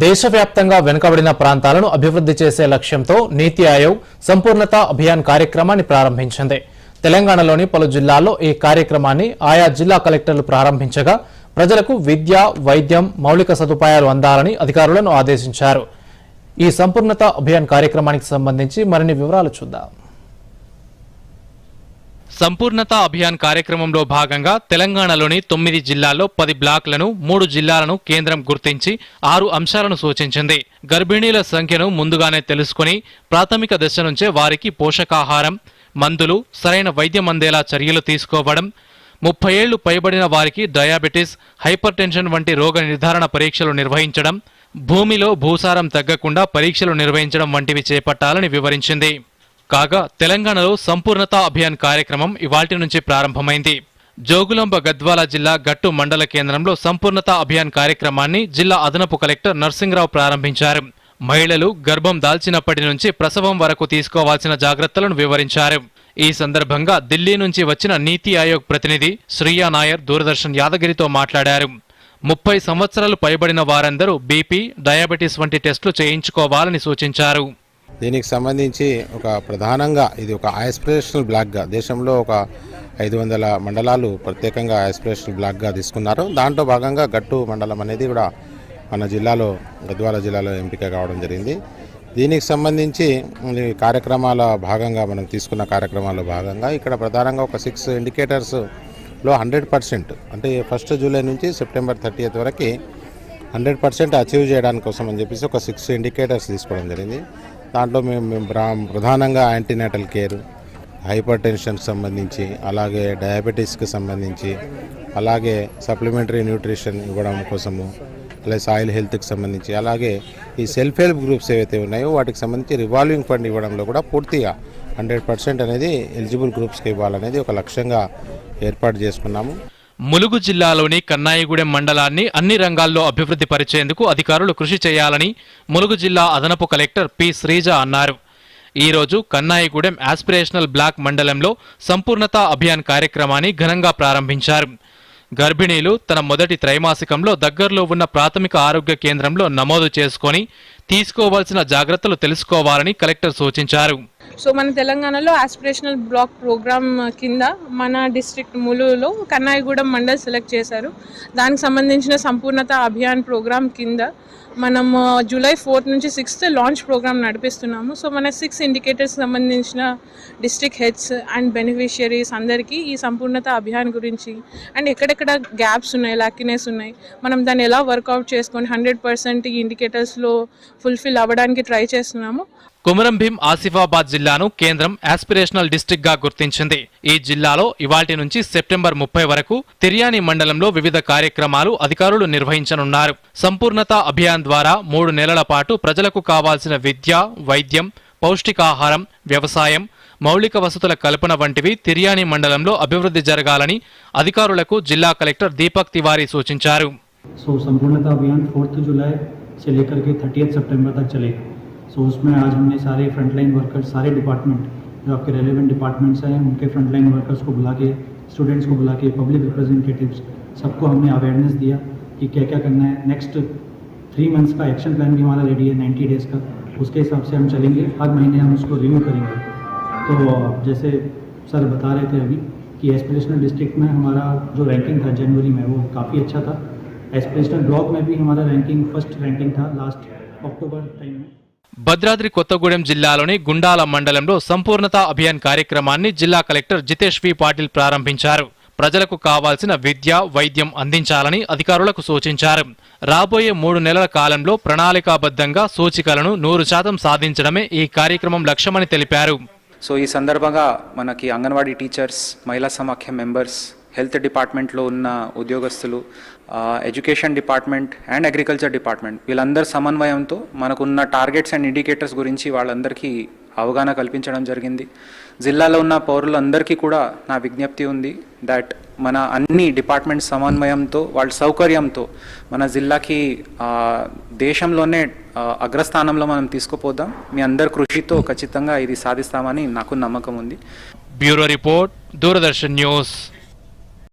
దేశవ్యాప్తంగా వెనుకబడిన ప్రాంతాలను అభివృద్ధి చేసే లక్ష్యంతో నీతి ఆయోగ్ సంపూర్ణత అభియాన్ కార్యక్రమాన్ని ప్రారంభించింది. తెలంగాణలోని పలు జిల్లాల్లో ఈ కార్యక్రమాన్ని ఆయా జిల్లా కలెక్టర్లు ప్రారంభించగా ప్రజలకు విద్య వైద్యం మౌలిక సదుపాయాలు అందాలని అధికారులను ఆదేశించారు. ఈ సంపూర్ణత అభియాన్ కార్యక్రమానికి సంబంధించి మరిన్ని వివరాలు చూద్దాం. సంపూర్ణత అభియాన్ కార్యక్రమంలో భాగంగా తెలంగాణలోని తొమ్మిది జిల్లాల్లో పది బ్లాక్లను మూడు జిల్లాలను కేంద్రం గుర్తించి ఆరు అంశాలను సూచించింది. గర్భిణీల సంఖ్యను ముందుగానే తెలుసుకుని ప్రాథమిక దశ నుంచే వారికి పోషకాహారం మందులు సరైన వైద్యం అందేలా చర్యలు తీసుకోవడం ముప్పై ఏళ్ళు పైబడిన వారికి డయాబెటిస్ హైపర్ టెన్షన్ వంటి రోగ నిర్ధారణ పరీక్షలు నిర్వహించడం భూమిలో భూసారం తగ్గకుండా పరీక్షలు నిర్వహించడం వంటివి చేపట్టాలని వివరించింది. కాగా తెలంగాణలో సంపూర్ణత అభియాన్ కార్యక్రమం ఇవాల్టి నుంచి ప్రారంభమైంది. జోగులాంబ గద్వాల జిల్లా గట్టు మండల కేంద్రంలో సంపూర్ణత అభియాన్ కార్యక్రమాన్ని జిల్లా అదనపు కలెక్టర్ నర్సింగ్రావు ప్రారంభించారు. మహిళలు గర్భం దాల్చినప్పటి నుంచి ప్రసవం వరకు తీసుకోవాల్సిన జాగ్రత్తలను వివరించారు. ఈ సందర్భంగా ఢిల్లీ నుంచి వచ్చిన నీతి ఆయోగ్ ప్రతినిధి శ్రీయా నాయర్ దూరదర్శన్ యాదగిరితో మాట్లాడారు. ముప్పై సంవత్సరాలు పైబడిన వారందరూ బీపీ డయాబెటీస్ వంటి టెస్టులు చేయించుకోవాలని సూచించారు. దీనికి సంబంధించి ఒక ప్రధానంగా ఇది ఒక ఆస్పిరేషనల్ బ్లాక్గా దేశంలో ఒక ఐదు వందల మండలాలు ప్రత్యేకంగా ఆస్పిరేషనల్ బ్లాక్గా తీసుకున్నారు. దాంట్లో భాగంగా గట్టు మండలం అనేది కూడా మన జిల్లాలో గద్వాల జిల్లాలో ఎంపిక కావడం జరిగింది. దీనికి సంబంధించి కార్యక్రమాల భాగంగా మనం తీసుకున్న కార్యక్రమాల భాగంగా ఇక్కడ ప్రధానంగా ఒక సిక్స్ ఇండికేటర్స్లో హండ్రెడ్ పర్సెంట్ అంటే ఫస్ట్ జూలై నుంచి సెప్టెంబర్ థర్టీఎత్ వరకు హండ్రెడ్ పర్సెంట్ అచీవ్ చేయడానికి కోసం అని చెప్పేసి ఒక సిక్స్ ఇండికేటర్స్ తీసుకోవడం జరిగింది. దాంట్లో మేము మేము ప్రధానంగా యాంటీనేటల్ కేర్ హైపర్ టెన్షన్కి సంబంధించి అలాగే డయాబెటీస్కి సంబంధించి అలాగే సప్లిమెంటరీ న్యూట్రిషన్ ఇవ్వడం కోసము ప్లస్ ఆయిల్ హెల్త్కి సంబంధించి అలాగే ఈ సెల్ఫ్ హెల్ప్ గ్రూప్స్ ఏవైతే ఉన్నాయో వాటికి సంబంధించి రివాల్వింగ్ ఫండ్ ఇవ్వడంలో కూడా పూర్తిగా హండ్రెడ్ పర్సెంట్ అనేది ఎలిజిబుల్ గ్రూప్స్కి ఇవ్వాలనేది ఒక లక్ష్యంగా ఏర్పాటు చేసుకున్నాము. ములుగు జిల్లాలోని కన్నాయిగూడెం మండలాన్ని అన్ని రంగాల్లో అభివృద్ధి పరిచేందుకు అధికారులు కృషి చేయాలని ములుగు జిల్లా అదనపు కలెక్టర్ పి శ్రీజ అన్నారు. ఈ రోజు కన్నాయిగూడెం ఆస్పిరేషనల్ బ్లాక్ మండలంలో సంపూర్ణత అభియాన్ కార్యక్రమాన్ని ఘనంగా ప్రారంభించారు. గర్భిణీలు తన మొదటి త్రైమాసికంలో దగ్గరలో ఉన్న ప్రాథమిక ఆరోగ్య కేంద్రంలో నమోదు చేసుకొని తీసుకోవాల్సిన జాగ్రత్తలు తెలుసుకోవాలని కలెక్టర్ సూచించారు. సో మన తెలంగాణలో ఆస్పిరేషనల్ బ్లాక్ ప్రోగ్రామ్ కింద మన డిస్ట్రిక్ట్ ములులో కన్నాయిగూడెం మండల్ సెలెక్ట్ చేశారు. దానికి సంబంధించిన సంపూర్ణత అభియాన్ ప్రోగ్రామ్ కింద మనం జూలై ఫోర్త్ నుంచి సిక్స్త్ లాంచ్ ప్రోగ్రామ్ నడిపిస్తున్నాము. సో మన సిక్స్ ఇండికేటర్స్ సంబంధించిన డిస్ట్రిక్ట్ హెడ్స్ అండ్ బెనిఫిషియరీస్ అందరికీ ఈ సంపూర్ణత అభియాన్ గురించి అండ్ ఎక్కడెక్కడ గ్యాప్స్ ఉన్నాయి లాకినెస్ ఉన్నాయి మనం దాన్ని ఎలా వర్కౌట్ చేసుకొని హండ్రెడ్ పర్సెంట్ ఈ ఇండికేటర్స్లో ఫుల్ఫిల్ అవ్వడానికి ట్రై చేస్తున్నాము. కుమరం భీం ఆసిఫాబాద్ జిల్లాను కేంద్రం ఆస్పిరేషనల్ డిస్టిక్గా గుర్తించింది. ఈ జిల్లాలో ఇవాటి నుంచి సెప్టెంబర్ ముప్పై వరకు తిర్యాని మండలంలో వివిధ కార్యక్రమాలు అధికారులు నిర్వహించనున్నారు. సంపూర్ణత అభియాన్ ద్వారా మూడు నెలల పాటు ప్రజలకు కావాల్సిన విద్య వైద్యం పౌష్టికాహారం వ్యవసాయం మౌలిక వసతుల కల్పన వంటివి తిర్యాని మండలంలో అభివృద్ధి జరగాలని అధికారులకు జిల్లా కలెక్టర్ దీపక్ తివారీ సూచించారు सो संपूर्णता अभियान फोर्थ जुलाई से लेकर के थर्टियथ सितंबर तक चलेगा सो उसमें आज हमने सारे फ्रंटलाइन वर्कर्स सारे डिपार्टमेंट जो आपके रेलेवेंट डिपार्टमेंट्स हैं उनके फ्रंटलाइन वर्कर्स को बुला के स्टूडेंट्स को बुला के पब्लिक रिप्रेजेंटेटिव्स सबको हमने अवेयरनेस दिया कि क्या क्या करना है नेक्स्ट थ्री मंथ्स का एक्शन प्लान भी हमारा रेडी है नाइन्टी डेज़ का उसके हिसाब से हम चलेंगे हर महीने हम उसको रिव्यू करेंगे तो जैसे सर बता रहे थे अभी कि एस्पिरेशनल डिस्ट्रिक्ट में हमारा जो रैंकिंग था जनवरी में वो काफ़ी अच्छा था एस्पिरेशनल ब्लॉक में भी हमारा रैंकिंग फर्स्ट रैंकिंग था लास्ट अक्टूबर टाइम में భద్రాద్రి కొత్తగూడెం జిల్లాలోని గుండాల మండలంలో సంపూర్ణత అభియాన్ కార్యక్రమాన్ని జిల్లా కలెక్టర్ జితేష్ వి పాటిల్ ప్రారంభించారు ప్రజలకు కావాల్సిన విద్య వైద్యం అందించాలని అధికారులకు సూచించారు. రాబోయే మూడు నెలల కాలంలో ప్రణాళికాబద్ధంగా సూచికలను నూరు శాతం సాధించడమే ఈ కార్యక్రమం లక్ష్యమని తెలిపారు. సో ఈ సందర్భంగా మనకి అంగన్వాడీ టీచర్స్ మహిళా సమాఖ్య మెంబర్స్ హెల్త్ డిపార్ట్మెంట్లో ఉన్న ఉద్యోగస్తులు education department and agriculture department వీళ్ళందరి సమన్వయంతో మనకున్న టార్గెట్స్ అండ్ ఇండికేటర్స్ గురించి వాళ్ళందరికీ అవగాహన కల్పించడం జరిగింది. జిల్లాలో ఉన్న పౌరులందరికీ కూడా నా విజ్ఞప్తి ఉంది దట్ మన అన్ని డిపార్ట్మెంట్ సమన్వయంతో వాళ్ళ సౌకర్యంతో మన జిల్లాకి దేశంలోనే అగ్రస్థానంలో మనం తీసుకుపోదాం. మీ అందరి కృషితో ఖచ్చితంగా ఇది సాధిస్తామని నాకు నమ్మకం ఉంది. Bureau report Doordarshan news.